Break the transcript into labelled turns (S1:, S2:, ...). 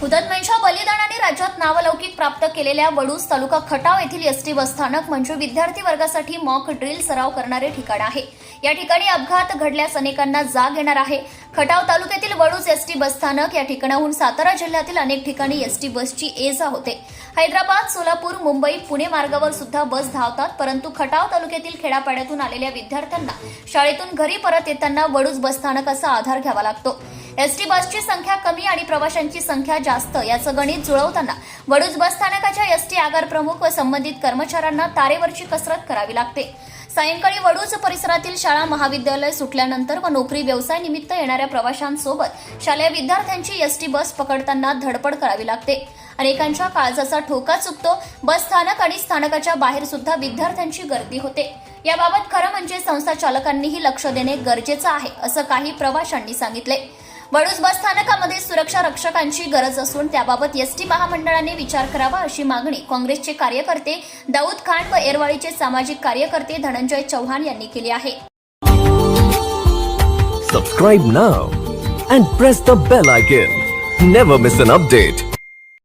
S1: हुतात्म्यांच्या बलिदानाने राज्यात नावलौकिक प्राप्त केलेल्या वडूस तालुका खटाव येथील एस टी बसस्थानक म्हणजे विद्यार्थी वर्गासाठी मॉक ड्रिल सराव करणारे ठिकाण आहे. या ठिकाणी अपघात घडल्यास अनेकांना जाग येणार आहे. खटाव तालुक्यातील वडूज एस टी बसस्थानक या ठिकाणाहून सातारा जिल्ह्यातील अनेक ठिकाणी एस टी बसची ये जा होते. हैदराबाद सोलापूर मुंबई पुणे मार्गावर सुद्धा बस धावतात परंतु खटाव तालुक्यातील खेडापाड्यातून आलेल्या विद्यार्थ्यांना शाळेतून घरी परत येताना वडूज बसस्थानकाचा आधार घ्यावा लागतो. एसटी बसची संख्या कमी आणि प्रवाशांची संख्या जास्त याचं गणित जुळवताना वडूज बसस्थानकाच्या एसटी आगार प्रमुख व संबंधित कर्मचाऱ्यांना तारेवरची कसरत करावी लागते. सायंकाळी वडूज परिसरातील शाळा महाविद्यालय सुटल्यानंतर व नोकरी व्यवसाय निमित्त येणाऱ्या प्रवाशांसोबत शालेय विद्यार्थ्यांची एसटी बस पकडताना धडपड करावी लागते. अनेकांच्या काळजाचा ठोका चुकतो. बस स्थानक आणि स्थानकाच्या बाहेर सुद्धा विद्यार्थ्यांची गर्दी होते. याबाबत खरं म्हणजे संस्था चालकांनीही लक्ष देणे गरजेचं आहे असं काही प्रवाशांनी सांगितले वडूज बस स्थानकामध्ये सुरक्षा रक्षकांची गरज असून त्याबाबत एस टी महामंडळाने विचार करावा अशी मागणी काँग्रेसचे कार्यकर्ते दाऊद खान व एरवाळीचे सामाजिक कार्यकर्ते धनंजय चव्हाण यांनी केली आहे.
S2: Subscribe now and press the bell icon never miss an update